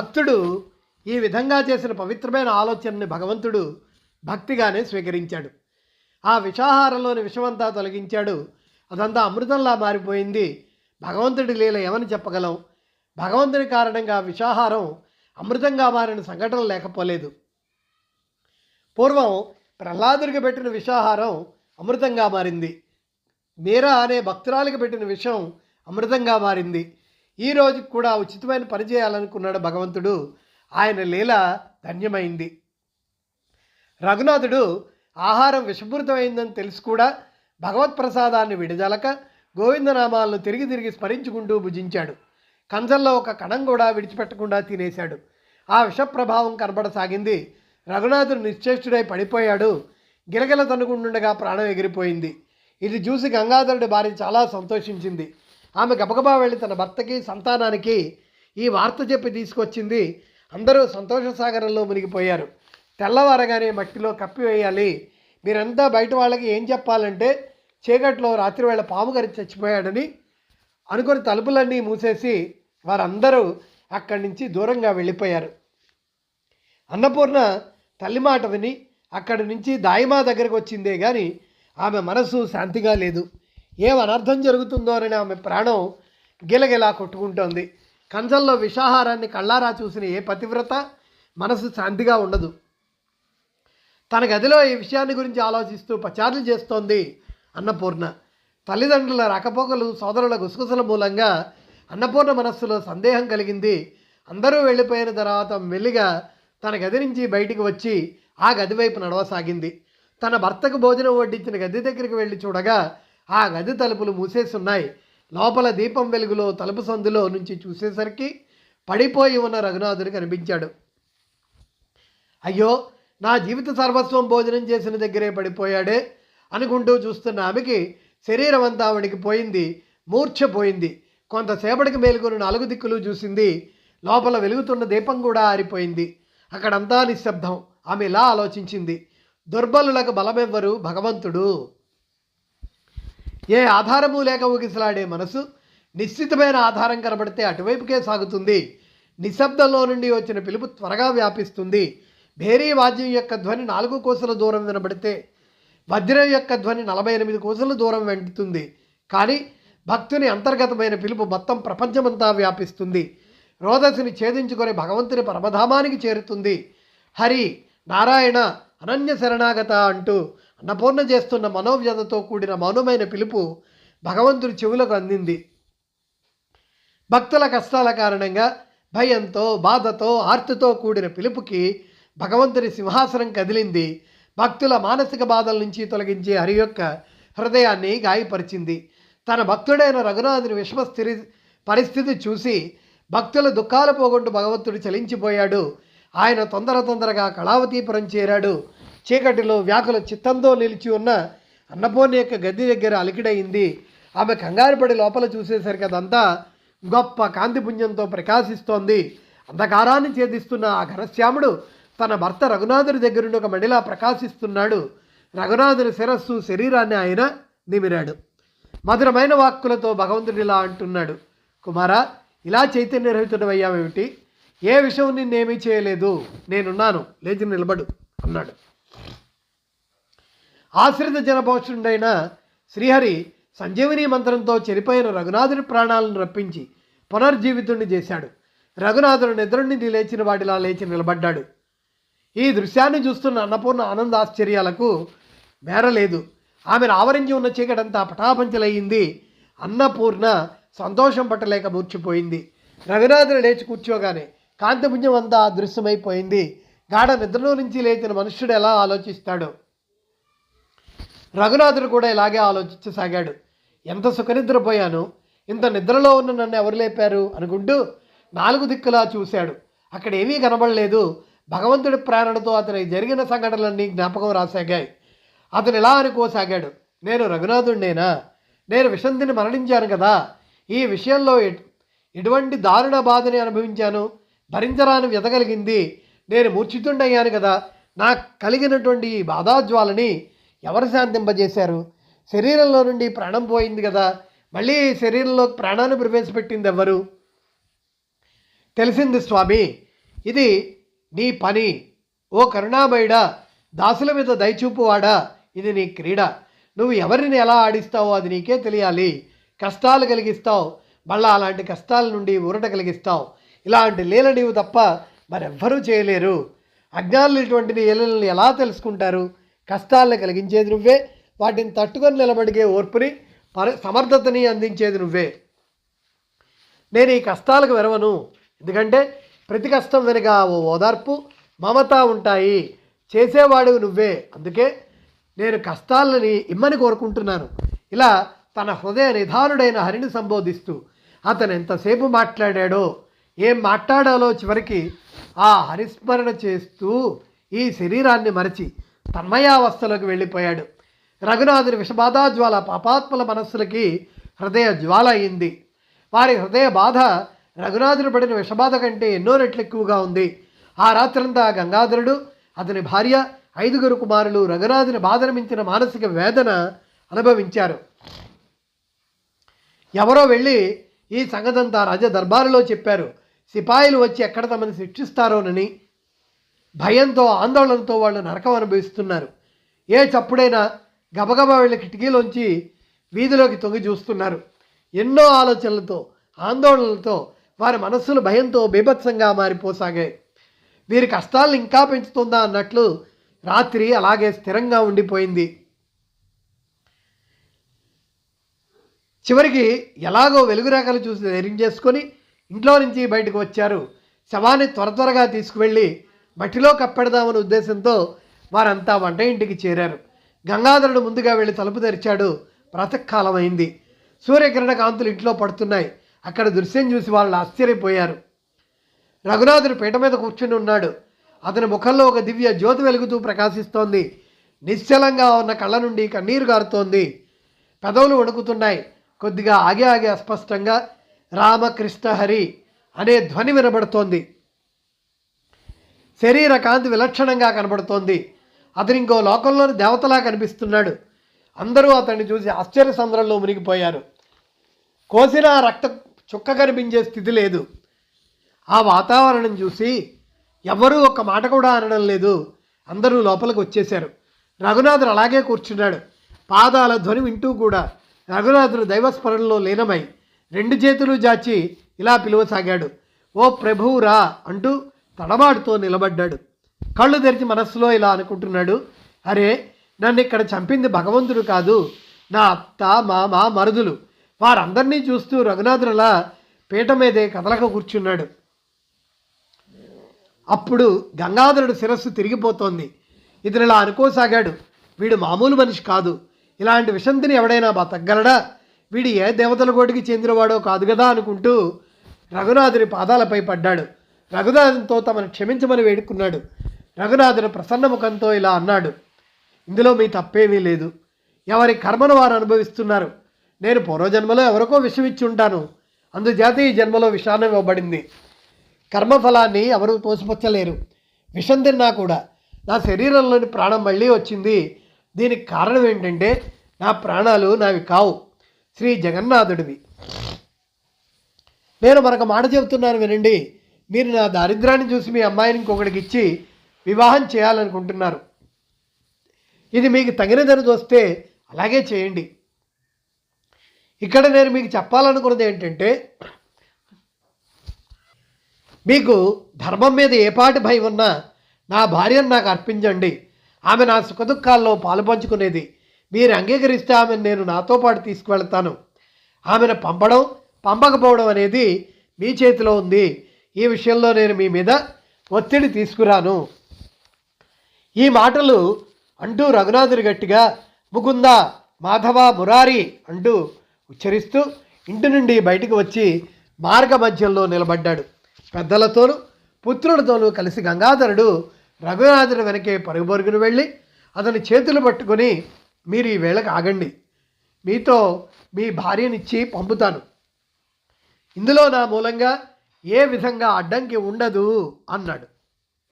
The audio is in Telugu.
భక్తుడు ఈ విధంగా చేసిన పవిత్రమైన ఆలోచనని భగవంతుడు భక్తిగానే స్వీకరించాడు. ఆ విషాహారంలోని విషమంతా తొలగించాడు. అదంతా అమృతంలా మారిపోయింది. భగవంతుడి లీల ఏమని చెప్పగలం? భగవంతుడి కారణంగా విషాహారం అమృతంగా మారిన సంఘటన లేకపోలేదు. పూర్వం ప్రహ్లాదుడికి పెట్టిన విషాహారం అమృతంగా మారింది. మీరా అనే భక్తురాలికి పెట్టిన విషం అమృతంగా మారింది. ఈ రోజుకి కూడా ఉచితమైన పని చేయాలనుకున్నాడు భగవంతుడు. ఆయన లీల ధన్యమైంది. రఘునాథుడు ఆహారం విషపూరితమైందని తెలిసి కూడా భగవత్ ప్రసాదాన్ని విడజలక గోవిందనామాలను తిరిగి తిరిగి స్మరించుకుంటూ భుజించాడు. కంచల్లో ఒక కణం కూడా విడిచిపెట్టకుండా తినేశాడు. ఆ విష ప్రభావం కనబడసాగింది. రఘునాథుడు నిశ్చేష్టుడై పడిపోయాడు. గిరగల తనుకుంటుండగా ప్రాణం ఎగిరిపోయింది. ఇది చూసి గంగాధరుడి భార్య చాలా సంతోషించింది. ఆమె గబగబా వెళ్ళి తన భర్తకి సంతానానికి ఈ వార్త చెప్పి తీసుకొచ్చింది. అందరూ సంతోష సాగరంలో మునిగిపోయారు. తెల్లవారగానే మట్టిలో కప్పివేయాలి మీరంతా బయట వాళ్ళకి ఏం చెప్పాలంటే చీకట్లో రాత్రివేళ పాము గారి చచ్చిపోయాడని అనుకుని తలుపులన్నీ మూసేసి వారందరూ అక్కడి నుంచి దూరంగా వెళ్ళిపోయారు. అన్నపూర్ణ తల్లి మాట విని అక్కడి నుంచి దాయిమా దగ్గరకు వచ్చిందే కానీ ఆమె మనసు శాంతిగా లేదు. ఏం అనర్థం జరుగుతుందో అని ఆమె ప్రాణం గిలగిలా కొట్టుకుంటోంది. కంచంలో విషాహారాన్ని కళ్ళారా చూసిన ఏ పతివ్రత? మనసు శాంతిగా ఉండదు. తన గదిలో ఈ విషయాన్ని గురించి ఆలోచిస్తూ పచారులు చేస్తోంది అన్నపూర్ణ. తల్లిదండ్రుల రాకపోకలు సోదరుల గుసగుసల మూలంగా అన్నపూర్ణ మనస్సులో సందేహం కలిగింది. అందరూ వెళ్ళిపోయిన తర్వాత మెల్లిగా తన గది నుంచి బయటికి వచ్చి ఆ గది వైపు నడవసాగింది. తన భర్తకు భోజనం వడ్డించిన గది దగ్గరికి వెళ్ళి చూడగా ఆ గది తలుపులు మూసేసున్నాయి. లోపల దీపం వెలుగులో తలుపు సందులో నుంచి చూసేసరికి పడిపోయి ఉన్న రఘునాథుడు కనిపించాడు. అయ్యో నా జీవిత సర్వస్వం భోజనం చేసిన దగ్గరే పడిపోయాడే అనుకుంటూ చూస్తున్న ఆమెకి శరీరం అంతా ఆవిడికి పోయింది మూర్ఛపోయింది కొంతసేపటికి మేలుకొని నాలుగు దిక్కులు చూసింది. లోపల వెలుగుతున్న దీపం కూడా ఆరిపోయింది. అక్కడంతా నిశ్శబ్దం. ఆమె ఇలా ఆలోచించింది. దుర్బలులకు బలమెవ్వరు భగవంతుడు? ఏ ఆధారము లేక ఊగిసలాడే మనసు నిశ్చితమైన ఆధారం కనబడితే అటువైపుకే సాగుతుంది. నిశ్శబ్దంలో నుండి వచ్చిన పిలుపు త్వరగా వ్యాపిస్తుంది. భేరీ వాద్యం యొక్క ధ్వని నాలుగు కోసల దూరం వినబడితే వజ్రం యొక్క ధ్వని నలభై ఎనిమిది కోసల దూరం వెంటుతుంది కానీ భక్తుని అంతర్గతమైన పిలుపు మొత్తం ప్రపంచమంతా వ్యాపిస్తుంది. రోదసిని ఛేదించుకొని భగవంతుని పరమధామానికి చేరుతుంది. హరి నారాయణ అనన్య శరణాగత అంటూ అన్నపూర్ణ చేస్తున్న మనోవ్యతతో కూడిన మౌనమైన పిలుపు భగవంతుడి చెవులకు అందింది. భక్తుల కష్టాల కారణంగా భయంతో బాధతో ఆర్తితో కూడిన పిలుపుకి భగవంతుని సింహాసనం కదిలింది. భక్తుల మానసిక బాధల నుంచి తొలగించే హరి యొక్క హృదయాన్ని గాయపరిచింది. తన భక్తుడైన రఘునాథుని విశ్వస్థిరి పరిస్థితి చూసి భక్తుల దుఃఖాలు పోగొట్టు భగవంతుడు చలించిపోయాడు. ఆయన తొందర తొందరగా కళావతీపురం చేరాడు. చీకటిలో వ్యాకుల చిత్తంతో నిలిచి ఉన్న అన్నపూర్ణ యొక్క గది దగ్గర అలికిడయింది ఆమె కంగారుపడి లోపల చూసేసరికి అదంతా గొప్ప కాంతిపుంజంతో ప్రకాశిస్తోంది. అంధకారాన్ని ఛేదిస్తున్న ఆ ఘనశ్యాముడు తన భర్త రఘునాథుడి దగ్గరుండి ఒక మడిలా ప్రకాశిస్తున్నాడు. రఘునాథుని శిరస్సు శరీరాన్ని ఆయన నిమిరాడు. మధురమైన వాక్కులతో భగవంతుడు ఇలా అంటున్నాడు. కుమారా ఇలా చైతన్యరహితుడవయ్యావేమిటి ఏ విషయం నిన్నేమీ చేయలేదు. నేనున్నాను. లేచి నిలబడు అన్నాడు. ఆశ్రిత జనభోషుడైన శ్రీహరి సంజీవిని మంత్రంతో చెరిపోయిన రఘునాథుడి ప్రాణాలను రప్పించి పునర్జీవితుణ్ణి చేశాడు. రఘునాథుడు నిద్రుండి లేచిన వాడిలా లేచి నిలబడ్డాడు. ఈ దృశ్యాన్ని చూస్తున్న అన్నపూర్ణ ఆనంద ఆశ్చర్యాలకు మేరలేదు. ఆమెను ఆవరించి ఉన్న చీకటంతా పటాపంచలయ్యింది. అన్నపూర్ణ సంతోషం పట్టలేక మూర్చిపోయింది. రఘునాథుడు లేచి కూర్చోగానే కాంతిపుంజం అంతా అదృశ్యమైపోయింది. గాఢ నిద్రలో నుంచి లేచిన మనుష్యుడు ఎలా ఆలోచిస్తాడో. రఘునాథుడు కూడా ఇలాగే ఆలోచించసాగాడు. ఎంత సుఖనిద్రపోయాను? ఇంత నిద్రలో ఉన్న నన్ను ఎవరు లేపారు? అనుకుంటూ నాలుగు దిక్కులా చూశాడు. అక్కడ ఏమీ కనబడలేదు. భగవంతుడి ప్రేరణతో అతనికి జరిగిన సంఘటనలన్నీ జ్ఞాపకం రాసాగాయి. అతను ఇలా అనుకోసాగాడు. నేను రఘునాథుడినేనా? నేను విషంతిని మరణించాను కదా. ఈ విషయంలో ఎటువంటి దారుణ బాధని అనుభవించాను? భరించరాని వ్యత కలిగింది. నేను మూర్ఛితుండయ్యాను కదా. నాకు కలిగినటువంటి ఈ బాధాజ్వాలని ఎవరు శాంతింపజేశారు? శరీరంలో నుండి ప్రాణం పోయింది కదా మళ్ళీ శరీరంలో ప్రాణాన్ని ప్రవేశపెట్టింది ఎవరు? తెలిసింది స్వామి ఇది నీ పని. ఓ కరుణామయుడా దాసుల మీద దయచూపువాడా ఇది నీ క్రీడ. నువ్వు ఎవరిని ఎలా ఆడిస్తావో అది నీకే తెలియాలి. కష్టాలు కలిగిస్తావు మళ్ళా అలాంటి కష్టాల నుండి ఊరట కలిగిస్తావు. ఇలాంటి లీల నీవు తప్ప మరెవ్వరూ చేయలేరు. అజ్ఞానులు ఇటువంటి లీలలను ఎలా తెలుసుకుంటారు? కష్టాలను కలిగించేది నువ్వే వాటిని తట్టుకొని నిలబడిగే ఓర్పుని పర సమర్థతని అందించేది నువ్వే. నేను ఈ కష్టాలకు వెరవను. ఎందుకంటే ప్రతి కష్టం వెనుక ఓ ఓదార్పు మమత ఉంటాయి. చేసేవాడు నువ్వే. అందుకే నేను కష్టాలని ఇమ్మని కోరుకుంటున్నాను. ఇలా తన హృదయ నిధానుడైన హరిని సంబోధిస్తూ అతను ఎంతసేపు మాట్లాడాడో ఏం మాట్లాడాలో చివరికి ఆ హరిస్మరణ చేస్తూ ఈ శరీరాన్ని మరచి తన్మయావస్థలోకి వెళ్ళిపోయాడు. రఘునాథుని విషబాధా జ్వాల పాపాత్మల మనస్సులకి హృదయ జ్వాల అయింది వారి హృదయ బాధ రఘునాథుడు పడిన విషబాధ కంటే ఎన్నో రెట్లు ఎక్కువగా ఉంది. ఆ రాత్రంతా గంగాధరుడు అతని భార్య ఐదుగురు కుమారులు రఘునాథుని బాధను మించిన మానసిక వేదన అనుభవించారు. ఎవరో వెళ్ళి ఈ సంగతంతా రాజ దర్బారులో చెప్పారు. సిపాయిలు వచ్చి ఎక్కడ తమని శిక్షిస్తారోనని భయంతో ఆందోళనతో వాళ్ళు నరకం అనుభవిస్తున్నారు. ఏ చప్పుడైనా గబగబా వెళ్ళి కిటికీలోంచి వీధిలోకి తొంగి చూస్తున్నారు. ఎన్నో ఆలోచనలతో ఆందోళనలతో వారి మనస్సులు భయంతో బీభత్సంగా మారిపోసాగాయి. వీరి కష్టాలను ఇంకా పెంచుతుందా అన్నట్లు రాత్రి అలాగే స్థిరంగా ఉండిపోయింది. చివరికి ఎలాగో వెలుగురేఖలు చూసి ధైర్యం చేసుకొని ఇంట్లో నుంచి బయటకు వచ్చారు. శవాన్ని త్వర త్వరగా తీసుకువెళ్ళి మట్టిలో కప్పెడదామనే ఉద్దేశంతో వారంతా వంట ఇంటికి చేరారు. గంగాధరుడు ముందుగా వెళ్ళి తలుపు తెరిచాడు. ప్రాతకాలం అయింది సూర్యకిరణ కాంతులు ఇంట్లో పడుతున్నాయి. అక్కడ దృశ్యం చూసి వాళ్ళు ఆశ్చర్యపోయారు. రఘునాథుడు పీట మీద కూర్చుని ఉన్నాడు. అతని ముఖంలో ఒక దివ్య జ్యోతి వెలుగుతూ ప్రకాశిస్తోంది. నిశ్చలంగా ఉన్న కళ్ళ నుండి కన్నీరు గారుతోంది. పెదవులు వణుకుతున్నాయి. కొద్దిగా ఆగే ఆగే అస్పష్టంగా రామకృష్ణ హరి అనే ధ్వని వినబడుతోంది. శరీర కాంతి విలక్షణంగా కనబడుతోంది. అతను ఇంకో లోకంలోని దేవతలా కనిపిస్తున్నాడు. అందరూ అతన్ని చూసి ఆశ్చర్య సంద్రంలో మునిగిపోయారు. కోసిన రక్త చుక్క కనిపించే స్థితి లేదు. ఆ వాతావరణం చూసి ఎవరూ ఒక్క మాట కూడా అనడం లేదు. అందరూ లోపలికి వచ్చేశారు. రఘునాథుడు అలాగే కూర్చున్నాడు. పాదాల ధ్వని వింటూ కూడా రఘునాథుడు దైవస్మరణలో లీనమై రెండు చేతులు జాచి ఇలా పిలువసాగాడు. ఓ ప్రభువురా అంటూ తడబాటుతో నిలబడ్డాడు. కళ్ళు తెరిచి మనస్సులో ఇలా అనుకుంటున్నాడు అరే నన్ను ఇక్కడ చంపింది భగవంతుడు కాదు నా అత్త మామ మరుదులు. వారందరినీ చూస్తూ రఘునాథులలా పీట మీదే కదలక కూర్చున్నాడు. అప్పుడు గంగాధరుడు శిరస్సు తిరిగిపోతోంది. ఇతను ఇలా అనుకోసాగాడు వీడు మామూలు మనిషి కాదు. ఇలాంటి విషంతిని ఎవడైనా బతకగలడా? వీడు ఏ దేవతల కోటికి చెందినవాడో కాదు కదా అనుకుంటూ రఘునాథుని పాదాలపై పడ్డాడు. రఘునాథంతో తమను క్షమించమని వేడుకున్నాడు. రఘునాథుడు ప్రసన్న ముఖంతో ఇలా అన్నాడు ఇందులో మీ తప్పేమీ లేదు. ఎవరి కర్మను వారు అనుభవిస్తున్నారు. నేను పూర్వజన్మలో ఎవరికో విషం ఇచ్చి ఉంటాను. అందుచేత ఈ జన్మలో విషాన్ని ఇవ్వబడింది. కర్మఫలాన్ని ఎవరు తోసిపుచ్చలేరు. విషం తిన్నా కూడా నా శరీరంలోని ప్రాణం మళ్ళీ వచ్చింది. దీనికి కారణం ఏంటంటే నా ప్రాణాలు నావి కావు. శ్రీ జగన్నాథుడివి. నేను మరొక మాట చెబుతున్నాను వినండి. మీరు నా దారిద్రాన్ని చూసి మీ అమ్మాయిని ఇంకొకడికి ఇచ్చి వివాహం చేయాలనుకుంటున్నారు. ఇది మీకు తగినదని చూస్తే అలాగే చేయండి. ఇక్కడ నేను మీకు చెప్పాలనుకున్నది ఏంటంటే మీకు ధర్మం మీద ఏ పాటి భయం ఉన్నా నా భార్యను నాకు అర్పించండి. ఆమె నా సుఖదుఖాల్లో పాలు పంచుకునేది. మీరు అంగీకరిస్తే ఆమెను నేను నాతో పాటు తీసుకువెళ్తాను. ఆమెను పంపడం పంపకపోవడం అనేది మీ చేతిలో ఉంది. ఈ విషయంలో నేను మీ మీద ఒత్తిడి తీసుకురాను. ఈ మాటలు అంటూ రఘునాథుడు గట్టిగా ముకుంద మాధవ మురారి అంటూ ఉచ్చరిస్తూ ఇంటి నుండి బయటకు వచ్చి మార్గ మధ్యంలో నిలబడ్డాడు. పెద్దలతోనూ పుత్రులతోనూ కలిసి గంగాధరుడు రఘునాథుడి వెనకే పరుగుపరుగును వెళ్ళి అతని చేతులు పట్టుకొని మీరు ఈ వేళకు ఆగండి. మీతో మీ భార్యనిచ్చి పంపుతాను. ఇందులో నా మూలంగా ఏ విధంగా అడ్డంకి ఉండదు అన్నాడు.